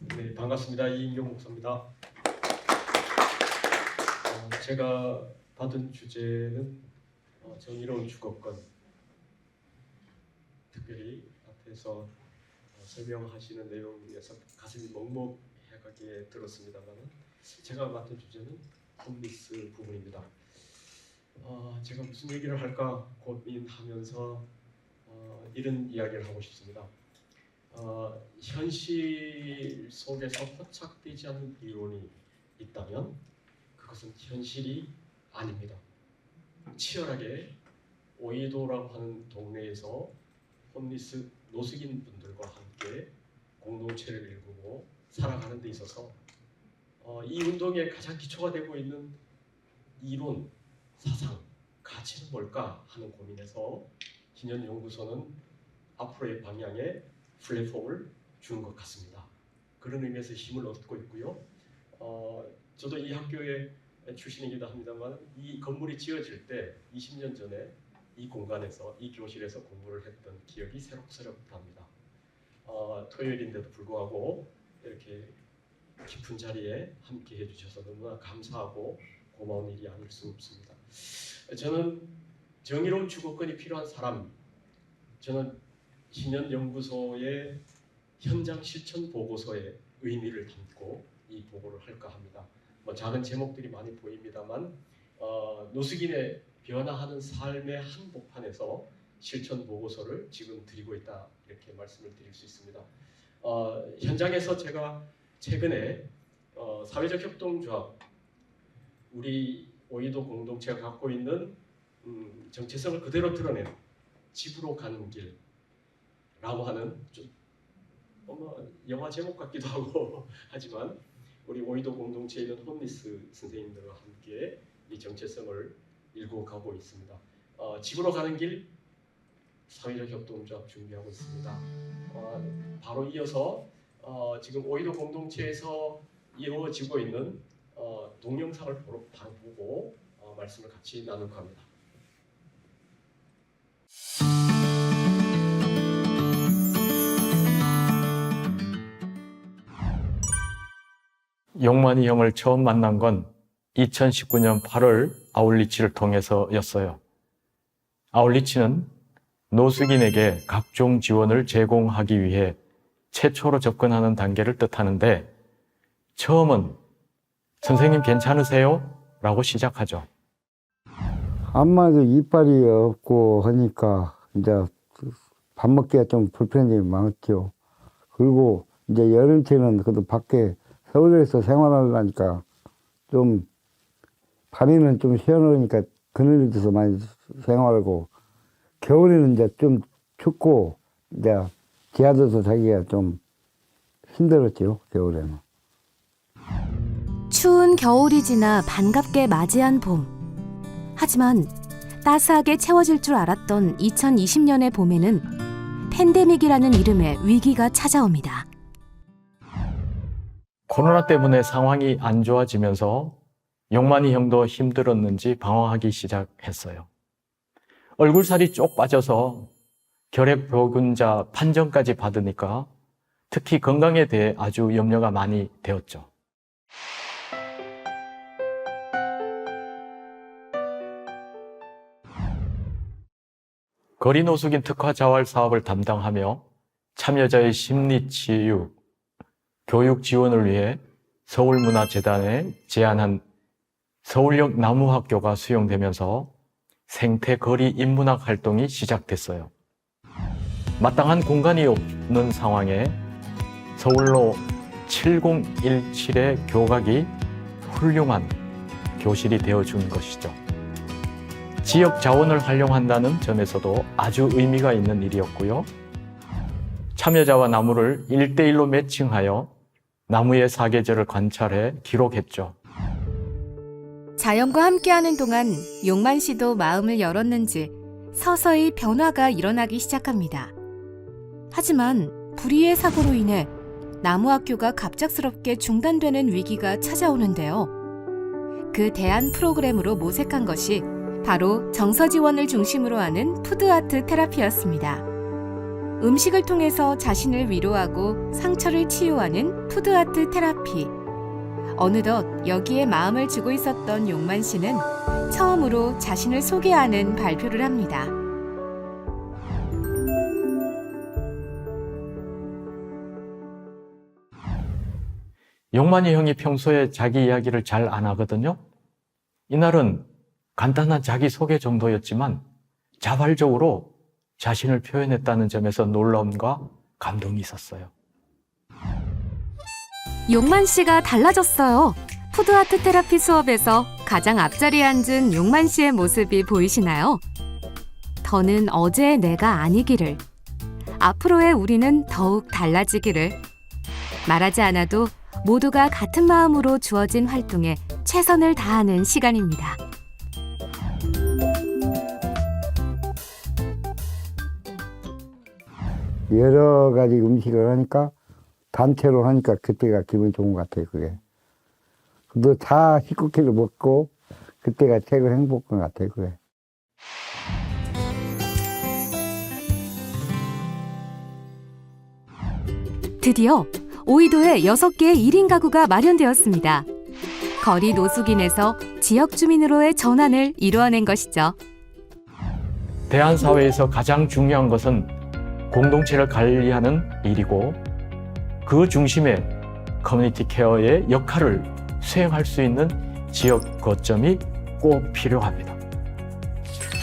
네, 반갑습니다. 이인경 목사입니다. 어, 제가 받은 주제는 어, 정의로운 주거권. 특별히 앞에서 어, 설명하시는 내용에서 가슴이 먹먹해가게 들었습니다만 제가 맡은 주제는 홈리스 부분입니다. 어, 제가 무슨 얘기를 할까 고민하면서 어, 이런 이야기를 하고 싶습니다. 어, 현실 속에서 포착되지 않는 이론이 있다면 그것은 현실이 아닙니다. 치열하게 오이도라고 하는 동네에서 홈리스 노숙인 분들과 함께 공동체를 일구고 살아가는 데 있어서 어, 이 운동의 가장 기초가 되고 있는 이론, 사상, 가치는 뭘까 하는 고민에서 기년 연구소는 앞으로의 방향에 플랫폼을 주는 것 같습니다. 그런 의미에서 힘을 얻고 있고요. 어, 저도 이 학교의 출신이기도 합니다만 이 건물이 지어질 때 20년 전에 이 공간에서 이 교실에서 공부를 했던 기억이 새록새록합니다. 어, 토요일인데도 불구하고 이렇게 깊은 자리에 함께 해주셔서 너무나 감사하고 고마운 일이 아닐 수 없습니다. 저는 정의로운 주거권이 필요한 사람, 저는 신현 연구소의 현장 실천 보고서의 의미를 담고 이 보고를 할까 합니다. 뭐 작은 제목들이 많이 보입니다만 어, 노숙인의 변화하는 삶의 한복판에서 실천 보고서를 지금 드리고 있다 이렇게 말씀을 드릴 수 있습니다. 어, 현장에서 제가 최근에 어, 사회적 협동조합 우리 오이도 공동체가 갖고 있는 음, 정체성을 그대로 드러낸 집으로 가는 길 라고 하는 좀 어머 영화 제목 같기도 하고 하지만 우리 오이도 공동체에 있는 홈리스 선생님들과 함께 이 정체성을 일고 가고 있습니다. 어, 집으로 가는 길 사회적 협동조합 준비하고 있습니다. 어, 바로 이어서 어, 지금 오이도 공동체에서 이루어지고 있는 어, 동영상을 보러, 보고 어, 말씀을 같이 나눌까 합니다. 용만이 형을 처음 만난 건 2019년 8월 아울리치를 통해서였어요. 아울리치는 노숙인에게 각종 지원을 제공하기 위해 최초로 접근하는 단계를 뜻하는데 처음은 선생님 괜찮으세요? 라고 시작하죠. 안마도 이빨이 없고 하니까 이제 밥 먹기가 좀 불편한 점이 많죠. 그리고 이제 여름철은 그래도 밖에 서울에서 생활하려니까 좀 밤에는 좀 시원하니까 그늘이 돼서 많이 생활하고 겨울에는 이제 좀 춥고 이제 지하도서 자기가 좀 힘들었죠 겨울에는. 추운 겨울이 지나 반갑게 맞이한 봄. 하지만 따스하게 채워질 줄 알았던 2020년의 봄에는 팬데믹이라는 이름의 위기가 찾아옵니다. 코로나 때문에 상황이 안 좋아지면서 용만이 형도 힘들었는지 방황하기 시작했어요. 얼굴살이 쪽 빠져서 결핵보균자 판정까지 받으니까 특히 건강에 대해 아주 염려가 많이 되었죠. 거리노숙인 특화 자활 사업을 담당하며 참여자의 심리 치유, 교육 지원을 위해 서울문화재단에 제안한 서울역 나무학교가 수용되면서 생태 거리 인문학 활동이 시작됐어요. 마땅한 공간이 없는 상황에 서울로 7017의 교각이 훌륭한 교실이 되어준 것이죠. 지역 자원을 활용한다는 점에서도 아주 의미가 있는 일이었고요. 참여자와 나무를 1대1로 매칭하여 나무의 사계절을 관찰해 기록했죠. 자연과 함께하는 동안 용만 씨도 마음을 열었는지 서서히 변화가 일어나기 시작합니다. 하지만 불의의 사고로 인해 나무 학교가 갑작스럽게 중단되는 위기가 찾아오는데요. 그 대안 프로그램으로 모색한 것이 바로 정서 지원을 중심으로 하는 푸드아트 테라피였습니다. 음식을 통해서 자신을 위로하고 상처를 치유하는 푸드아트 테라피. 어느덧 여기에 마음을 주고 있었던 용만 씨는 처음으로 자신을 소개하는 발표를 합니다. 용만이 형이 평소에 자기 이야기를 잘 안 하거든요. 이날은 간단한 자기소개 정도였지만 자발적으로 자신을 표현했다는 점에서 놀라움과 감동이 있었어요. 용만 씨가 달라졌어요. 푸드아트 테라피 수업에서 가장 앞자리에 앉은 용만 씨의 모습이 보이시나요? 더는 어제의 내가 아니기를. 앞으로의 우리는 더욱 달라지기를. 말하지 않아도 모두가 같은 마음으로 주어진 활동에 최선을 다하는 시간입니다. 여러 가지 음식을 하니까 단체로 하니까 그때가 기분 좋은 것 같아요, 그게. 그도 다 식구끼리 먹고 그때가 최고 행복한 것 같아요, 그게. 드디어 오이도에 6개의 1인 가구가 마련되었습니다. 거리 노숙인에서 지역 주민으로의 전환을 이루어낸 것이죠. 대한 사회에서 가장 중요한 것은 공동체를 관리하는 일이고 그 중심에 커뮤니티 케어의 역할을 수행할 수 있는 지역 거점이 꼭 필요합니다.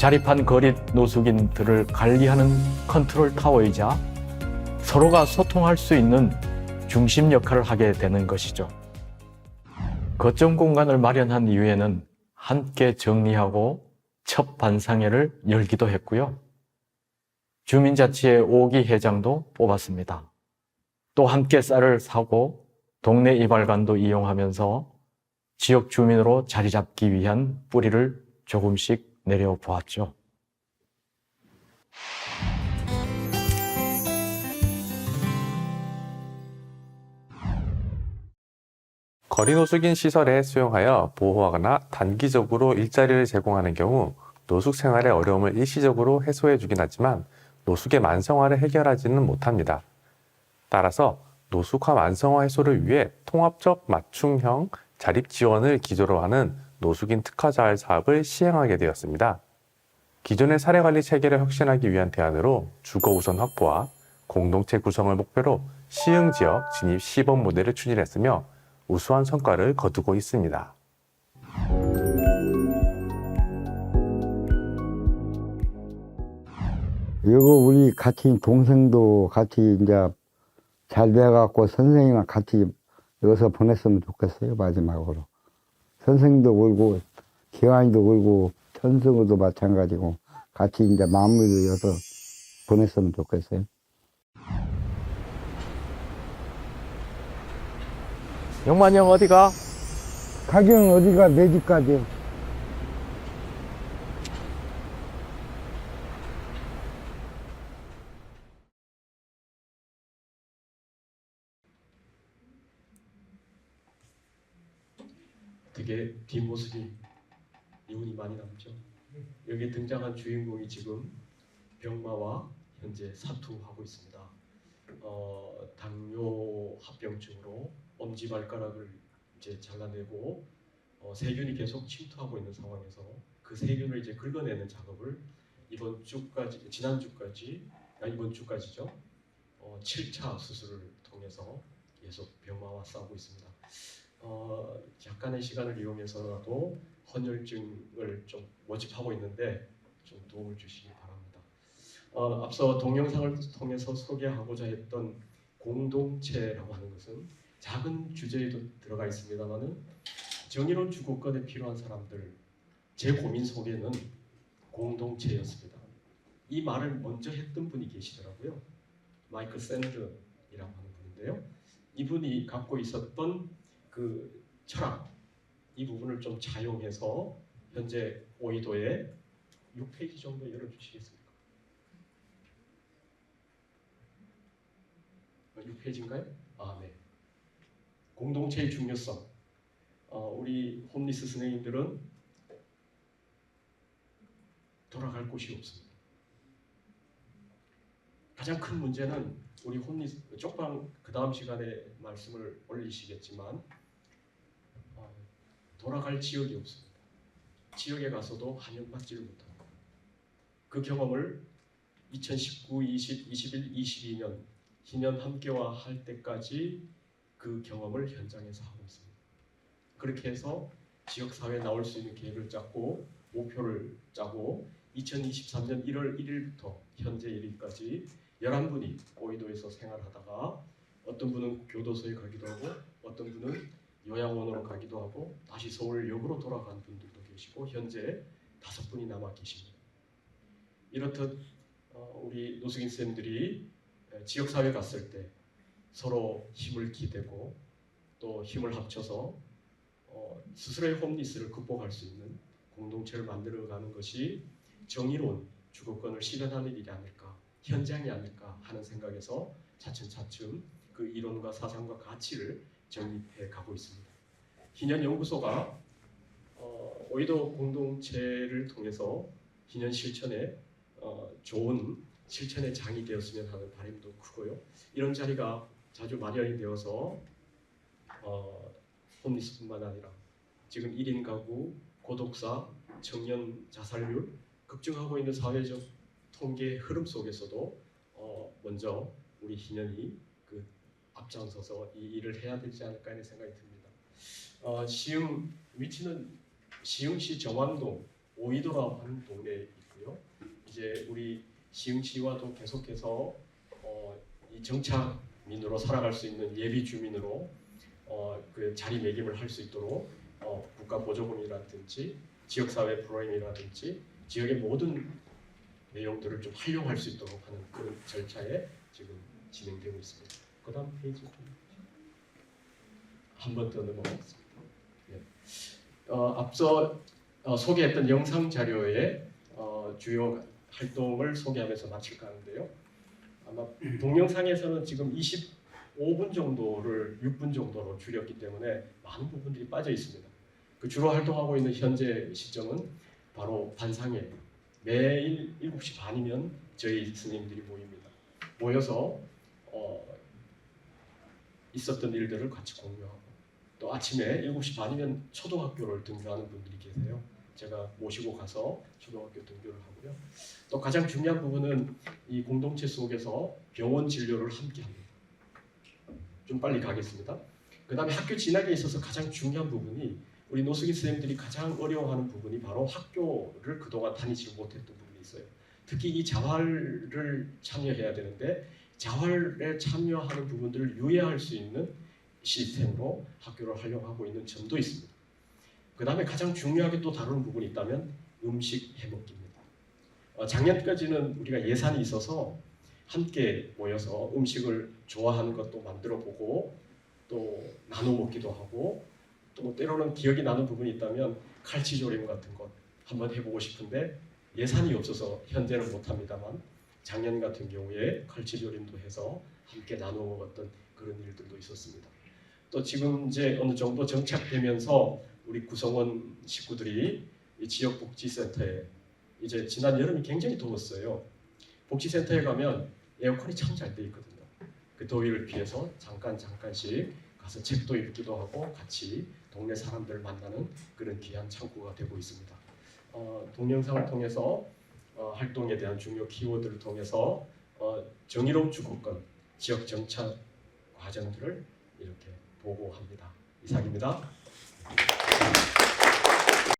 자립한 거리 노숙인들을 관리하는 컨트롤 타워이자 서로가 소통할 수 있는 중심 역할을 하게 되는 것이죠. 거점 공간을 마련한 이후에는 함께 정리하고 첫 반상회를 열기도 했고요. 주민자치회 5기 회장도 뽑았습니다. 또 함께 쌀을 사고 동네 이발관도 이용하면서 지역 주민으로 자리 잡기 위한 뿌리를 조금씩 내려 보았죠. 거리 노숙인 시설에 수용하여 보호하거나 단기적으로 일자리를 제공하는 경우 노숙 생활의 어려움을 일시적으로 해소해 주긴 하지만 노숙의 만성화를 해결하지는 못합니다. 따라서 노숙화 만성화 해소를 위해 통합적 맞춤형 자립 지원을 기조로 하는 노숙인 특화 자활 사업을 시행하게 되었습니다. 기존의 사례 관리 체계를 혁신하기 위한 대안으로 주거 우선 확보와 공동체 구성을 목표로 시흥 지역 진입 시범 모델을 추진했으며 우수한 성과를 거두고 있습니다. 이거 우리 같이 동생도 같이 이제 잘 돼갖고 선생님이랑 같이 여기서 보냈으면 좋겠어요, 마지막으로. 선생님도 울고, 기환이도 울고, 천승우도 마찬가지고, 같이 이제 마무리를 여서 보냈으면 좋겠어요. 영만이 형 어디가? 가경 어디가 내 집까지? 되게 뒷모습이 이운이 많이 남죠. 여기 등장한 주인공이 지금 병마와 현재 사투하고 있습니다. 어, 당뇨 합병증으로 엄지 발가락을 이제 잘라내고 어, 세균이 계속 침투하고 있는 상황에서 그 세균을 이제 긁어내는 작업을 이번 주까지 지난 주까지 아, 이번 주까지죠. 어, 7차 수술을 통해서 계속 병마와 싸우고 있습니다. 어, 약간의 시간을 이용해서라도 헌혈증을 좀 모집하고 있는데 좀 도움을 주시기 바랍니다. 어, 앞서 동영상을 통해서 소개하고자 했던 공동체라고 하는 것은 작은 주제에도 들어가 있습니다만은 정의로운 주거권에 필요한 사람들 제 고민 속에는 공동체였습니다. 이 말을 먼저 했던 분이 계시더라고요. 마이클 샌드이라고 하는 분인데요. 이분이 갖고 있었던 그 철학 이 부분을 좀 차용해서 현재 오이도에 6페이지 정도 열어주시겠습니까? 6페이지인가요? 아 네. 공동체의 중요성. 어, 우리 홈리스 선생님들은 돌아갈 곳이 없습니다. 가장 큰 문제는 우리 홈리 쪽방 그 다음 시간에 말씀을 올리시겠지만 어, 돌아갈 지역이 없습니다. 지역에 가서도 환영받지를 못합니다. 그 경험을 2019, 20, 21, 22년 희년 함께와 할 때까지 그 경험을 현장에서 하고 있습니다. 그렇게 해서 지역 사회에 나올 수 있는 계획을 짰고 목표를 짜고 2023년 1월 1일부터 현재 1일까지 11분이 오이도에서 생활하다가 어떤 분은 교도소에 가기도 하고 어떤 분은 요양원으로 가기도 하고 다시 서울역으로 돌아간 분들도 계시고 현재 다섯 분이 남아 계십니다. 이렇듯 어, 우리 노숙인 쌤들이 지역 사회 갔을 때 서로 힘을 기대고 또 힘을 합쳐서 어, 스스로의 홈리스를 극복할 수 있는 공동체를 만들어가는 것이 정의로운 주거권을 실현하는 일이 아닐까 현장이 아닐까 하는 생각에서 차츰차츰 그 이론과 사상과 가치를 정립해 가고 있습니다. 희년 연구소가 어, 오이도 공동체를 통해서 희년 실천에 어, 좋은 실천의 장이 되었으면 하는 바람도 크고요. 이런 자리가 자주 마련이 되어서 어, 홈리스뿐만 아니라 지금 1인 가구, 고독사, 청년 자살률 급증하고 있는 사회적 통계 흐름 속에서도 어, 먼저 우리 희년이 그 앞장서서 이 일을 해야 되지 않을까 하는 생각이 듭니다. 어, 시흥 위치는 시흥시 정왕동 오이도라고 하는 동네에 있고요. 이제 우리 시흥시와도 계속해서 어, 이 정착민으로 살아갈 수 있는 예비 주민으로 어, 그 자리매김을 할 수 있도록 어, 국가 보조금이라든지 지역사회 프로그램이라든지 지역의 모든 내용들을 좀 활용할 수 있도록 하는 그런 절차에 지금 진행되고 있습니다. 그 다음 페이지 한 번 더 넘어가겠습니다. 예. 어, 앞서 어, 소개했던 영상 자료의 어, 주요 활동을 소개하면서 마칠까 하는데요. 아마 동영상에서는 지금 25분 정도를 6분 정도로 줄였기 때문에 많은 부분들이 빠져 있습니다. 그 주로 활동하고 있는 현재 시점은 바로 반상회 매일 7시 반이면 저희 스님들이 모입니다. 모여서 어, 있었던 일들을 같이 공유하고 또 아침에 7시 반이면 초등학교를 등교하는 분들이 계세요. 제가 모시고 가서 초등학교 등교를 하고요. 또 가장 중요한 부분은 이 공동체 속에서 병원 진료를 함께 합니다. 좀 빨리 가겠습니다. 그 다음에 학교 진학에 있어서 가장 중요한 부분이 우리 노숙인 선생님들이 가장 어려워하는 부분이 바로 학교를 그동안 다니지 못했던 부분이 있어요. 특히 이 자활을 참여해야 되는데 자활에 참여하는 부분들을 유예할 수 있는 시스템으로 학교를 활용하고 있는 점도 있습니다. 그 다음에 가장 중요하게 또 다루는 부분이 있다면 음식 해먹기입니다. 어, 작년까지는 우리가 예산이 있어서 함께 모여서 음식을 좋아하는 것도 만들어 보고 또 나눠 먹기도 하고 또 때로는 기억이 나는 부분이 있다면 칼치조림 같은 것 한번 해보고 싶은데 예산이 없어서 현재는 못합니다만 작년 같은 경우에 칼치조림도 해서 함께 나눠 먹었던 그런 일들도 있었습니다. 또 지금 이제 어느 정도 정착되면서 우리 구성원 식구들이 이 지역 복지센터에 이제 지난 여름이 굉장히 더웠어요. 복지센터에 가면 에어컨이 참 잘 돼 있거든요. 그 더위를 피해서 잠깐 잠깐씩 가서 책도 읽기도 하고 같이 동네 사람들 만나는 그런 귀한 창구가 되고 있습니다. 어, 동영상을 통해서 어, 활동에 대한 중요 키워드를 통해서 어, 정의로운 주거권, 지역 정착 과정들을 이렇게 보고합니다. 이상입니다.